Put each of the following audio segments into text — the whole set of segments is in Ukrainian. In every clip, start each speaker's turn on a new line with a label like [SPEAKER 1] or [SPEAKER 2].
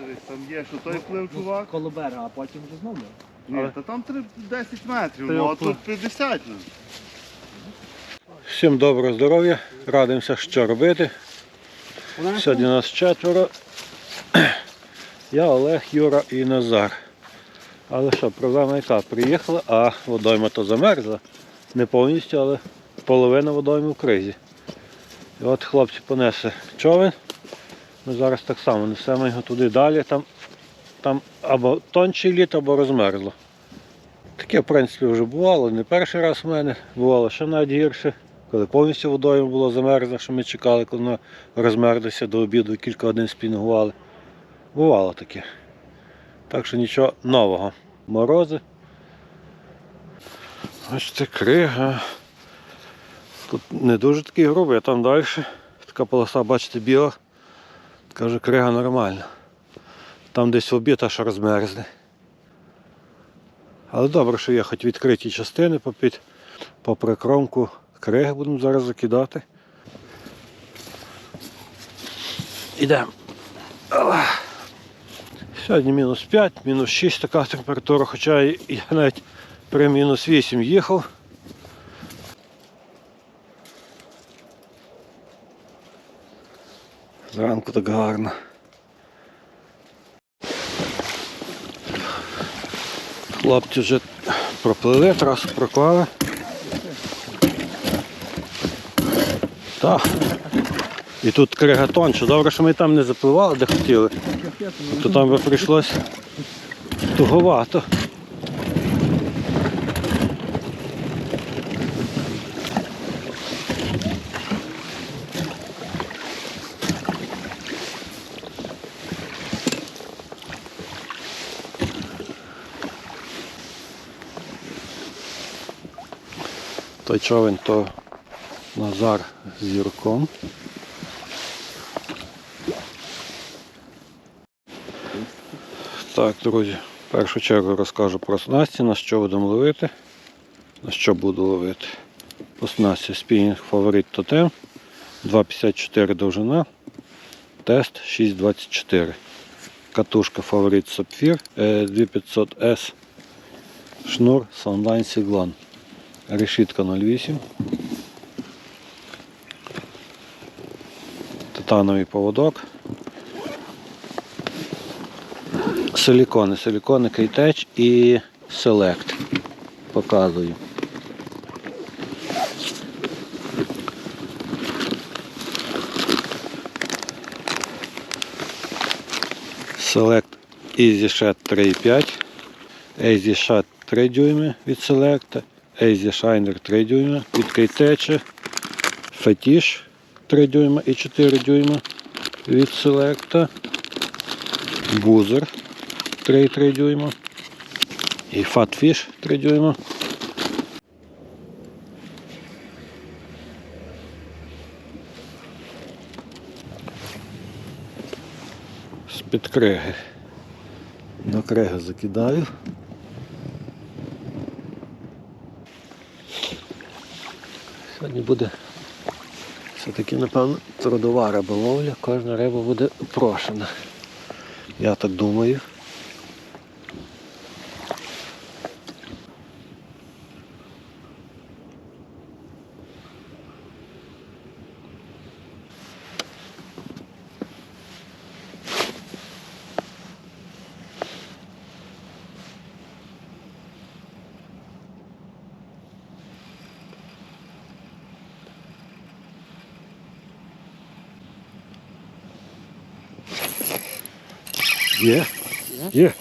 [SPEAKER 1] Дивись, там є, що той плив чувак.
[SPEAKER 2] Коло берега, а потім вже знову.
[SPEAKER 1] Ні, та там три- 10 метрів, ну а тут 50. ну.
[SPEAKER 3] Всім доброго здоров'я. Радимося, що робити. Сьогодні нас четверо. Я, Олег, Юра і Назар. Але що, проблема яка? Приїхали, а водойма то замерзла. Не повністю, але половина водойми в кризі. І от хлопці понесли човен. Ми зараз так само несемо його туди далі. Там, там або тончий лід, або розмерзло. Таке, в принципі, вже бувало, не перший раз в мене, бувало ще навіть гірше. Коли повністю водою було замерзло, що ми чекали, коли воно розмерзлося до обіду кілька годин спінгували. Бувало таке. Так що нічого нового. Морози. Бачите, крига. Тут не дуже такий грубий, а там далі. Така полоса, бачите, біла. Така вже крига нормальна. Там десь в обід аж розмерзне. Але добре, що є хоч відкриті частини попід, попри кромку криги будемо зараз закидати. Ідемо. Сьогодні мінус 5, мінус 6 така температура, хоча я навіть при мінус 8 їхав. Зранку так гарно. Хлопці вже проплили, трасу проклали. Так. І тут крига тонша. Добре, що ми там не запливали, де хотіли. То там би прийшлось туговато. Той човен то Назар з Юрком. Так, друзі, в першу чергу розкажу про снасті, на що будемо ловити, на що буду ловити. По снасті спінінг фаворит тотем 2,54 довжина, тест 6,24. Катушка фаворит сапфір е, 2500S, шнур Sunline Сіглан. Решітка 08. Титановий поводок. Силікони, силікони Кейтеч і Select. Показую. Select EasyShed 3.5. EasyShed 3 дюйми від Select. Easy Shiner 3 дюйма від Кейтеча. Fetish 3 дюйма і 4 дюйма від Select. Бузер 3,3 дюйма. І Fatfish 3 дюйма. З-під криги. На криги закидаю. Сьогодні буде все-таки, напевно, трудова риболовля, кожна риба буде прошена. Я так думаю. Є. Є.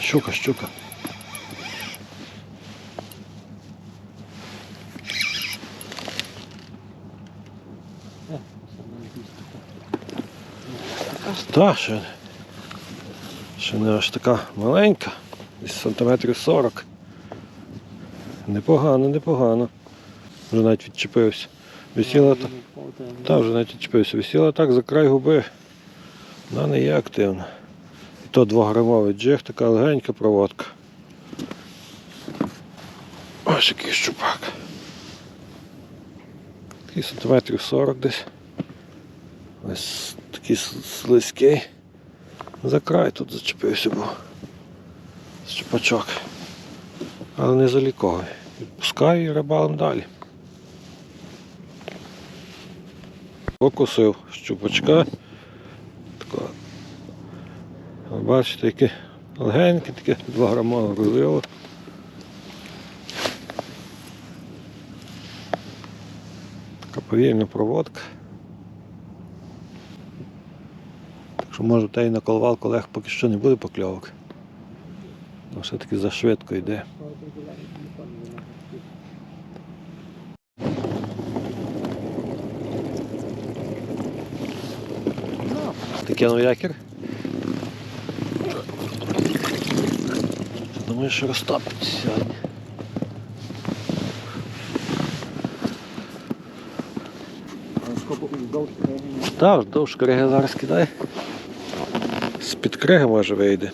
[SPEAKER 3] Щука, щука. Так, ще, ще не аж така маленька, сантиметрів 40. Непогано, непогано. Вже навіть відчепився. Висіла та, та вже навіть відчепився. Висіла так за край губи. Вона не є активна. І то 2-грамовий джиг, така легенька проводка. Ось який щупак. Такий сантиметрів 40 десь. Ось такий слизький. За край тут зачепився був. Щупачок. Але не заліковий. Відпускаю і рибалим далі. Покусив щупачка. Такого. Бачите, яке легеньке, таке 2 грамове грузило. Така повільна проводка. Так що може та й на колвалку лег поки що не буде покльовок. Ну, все-таки зашвидко йде. Ти кинув якір? Думаю, що розтопиться сьогодні. Так, вздовж криги зараз кидає. З-під криги може вийде.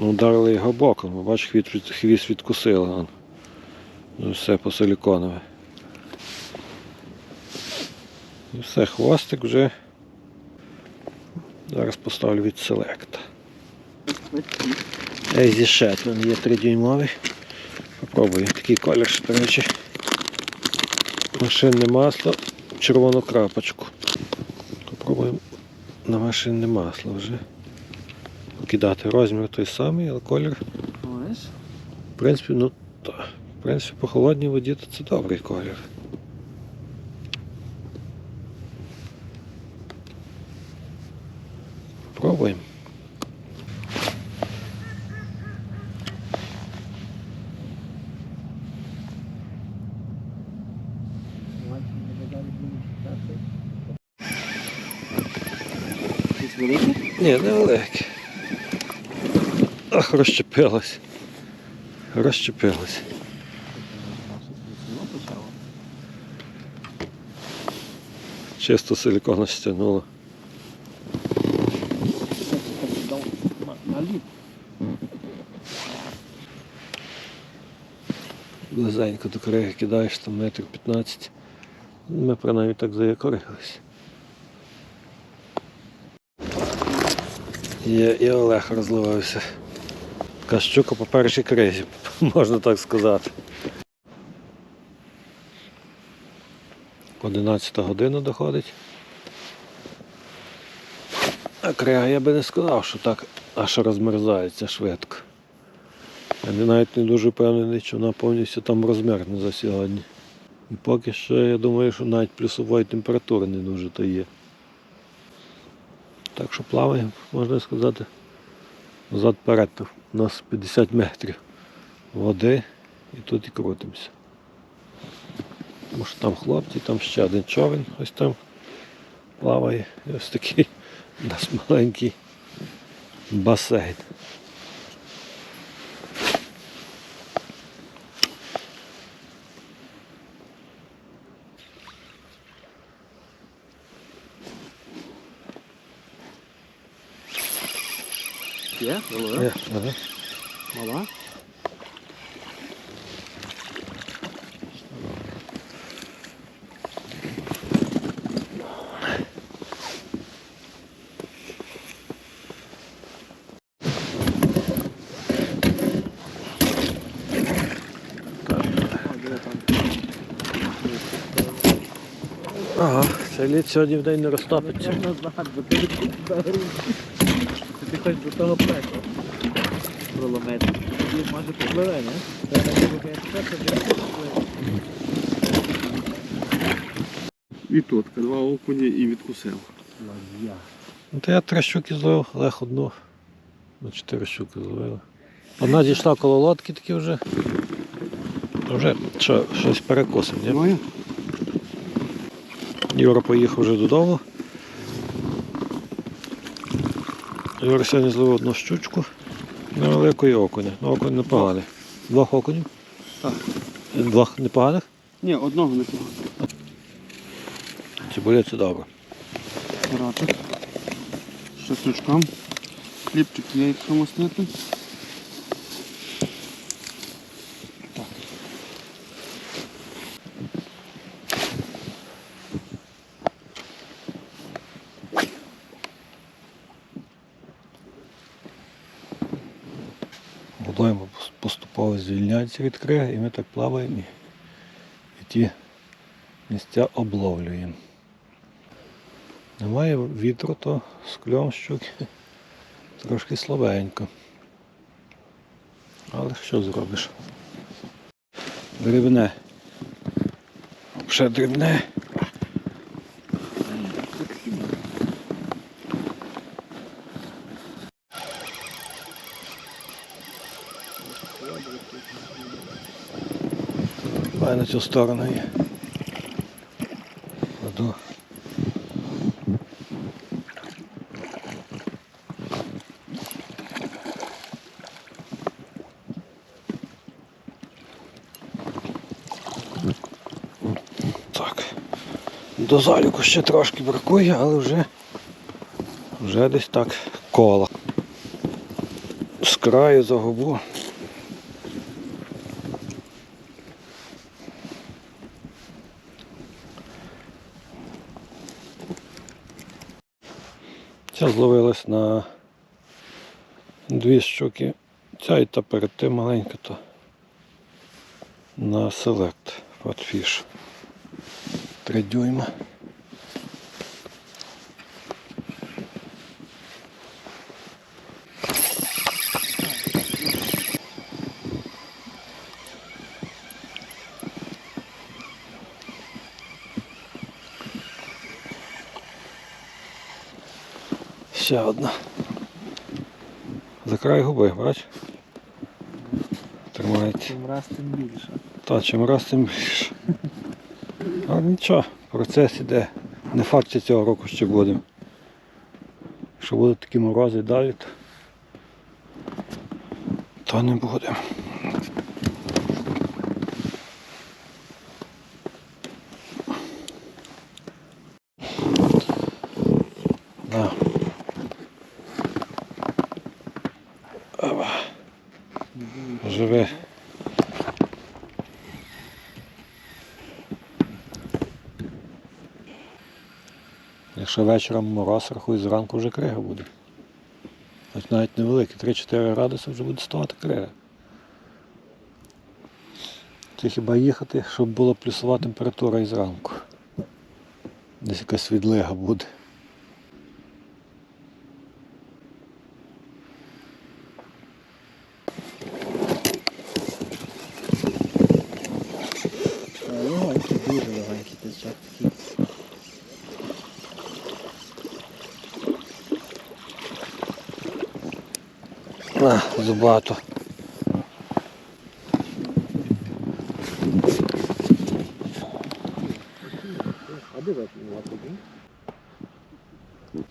[SPEAKER 3] Ну, ударили його боком, бач, хвіст, від, хвіст відкусили. Ну, все по силіконове. І все, хвостик вже. Зараз поставлю від селекта. Ейзі Шет, є 3-дюймовий. Попробую. Такий колір, ще, до речі. Машинне масло, червону крапочку. Попробуємо на машинне масло вже. Кидати розмір той самий, але колір, в принципі, ну, та, в принципі, по холодній воді то це добрий колір. Пробуємо. Ні, невелике. Ах, розчепилось. Розчепилось. Чисто силикона стягнуло. Близенько до криги кидаєш там метр 15. Ми принаймні так заякорились. Є і Олег розливався. Така по першій кризі, можна так сказати. 11 година доходить. А крига я би не сказав, що так аж розмерзається швидко. Я навіть не дуже впевнений, що вона повністю там розмерзне за сьогодні. І поки що я думаю, що навіть плюсової температури не дуже то є. Так що плаваємо, можна сказати, назад вперед. У нас 50 метрів води і тут і крутимося. Що там хлопці, там ще один човен ось там плаває. І ось такий у нас маленький басейн.
[SPEAKER 2] Є?
[SPEAKER 3] Е, Ага.
[SPEAKER 2] Мала?
[SPEAKER 3] Ага, цей лід сьогодні в день не розтопиться.
[SPEAKER 2] Хоч до того пекла проломити. Тоді може попливе, не?
[SPEAKER 1] Вітотка, два окуні і відкусив.
[SPEAKER 3] Ну, то я три щуки зловив, Олег одну. Ну, чотири щуки зловили. Одна дійшла коло лодки таки вже. Вже що, щось перекосив, ні? Юра поїхав вже додому. Юра сьогодні зловив одну щучку невеликої окуня. Ну, окунь непоганий. Двох окунів?
[SPEAKER 1] Так.
[SPEAKER 3] Двох непоганих?
[SPEAKER 1] Ні, одного не погано.
[SPEAKER 3] Цибуля це добре.
[SPEAKER 1] Каратик. З чесночком. Хлібчик є, якщо мастити.
[SPEAKER 3] Водойма поступово звільняється від криги і ми так плаваємо і, і ті місця обловлюємо. Немає вітру, то з кльом щуки трошки слабенько. Але що зробиш? Дрібне. Ще дрібне. Давай на цю сторону є. Кладу. Так. До заліку ще трошки бракує, але вже, вже десь так коло. З краю загубу. Ця зловилась на дві щуки. Ця і та перед тим маленька, то на селект Fatfish. Три дюйма. Ще одна. За край губи, бач? Тримається.
[SPEAKER 2] Чим раз тим більше.
[SPEAKER 3] Та чим раз тим більше. А нічого, процес іде. Не факт, що цього року ще будемо. Якщо будуть такі морози далі, то, то не будемо. Якщо вечором мороз, рахуй, зранку вже крига буде. Ось навіть невеликий, 3-4 градуси вже буде ставати крига. Це хіба їхати, щоб була плюсова температура і зранку. Десь якась відлига буде.
[SPEAKER 2] Легонький, дуже легонький течок такий.
[SPEAKER 3] На,
[SPEAKER 2] випливла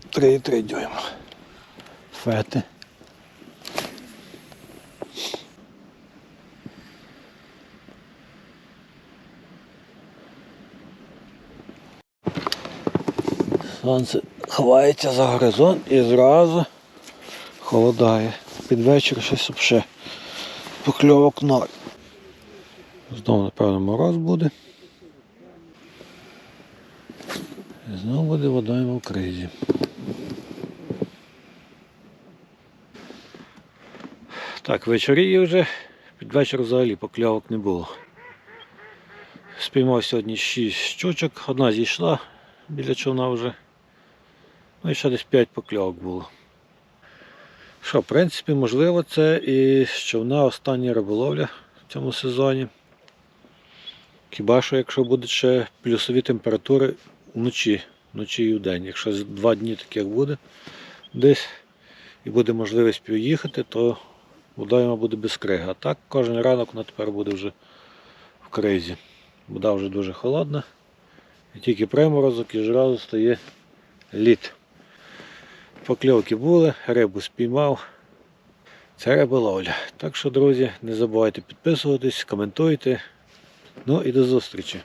[SPEAKER 2] тоді?
[SPEAKER 3] 3,3 дюйма. Фети. Сонце ховається за горизонт і зразу холодає. Під вечір щось взагалі покльовок ноль. Знову, напевно, мороз буде. І знову буде водойма в кризі. Так, вечоріє вже. Під вечір взагалі покльовок не було. Спіймав сьогодні 6 щучок, одна зійшла біля човна вже. Ну і ще десь 5 покльовок було. Що, в принципі, можливо, це і з човна остання риболовля в цьому сезоні. Хіба що якщо будуть ще плюсові температури вночі, вночі і вдень. Якщо два дні таких буде десь і буде можливість поїхати, то водойма буде без криги. А так кожен ранок вона тепер буде вже в кризі. Вода вже дуже холодна. І тільки приморозок і зразу стає лід. Покльовки були, рибу спіймав. Це риболовля. Так що, друзі, не забувайте підписуватись, коментуйте. Ну і до зустрічі.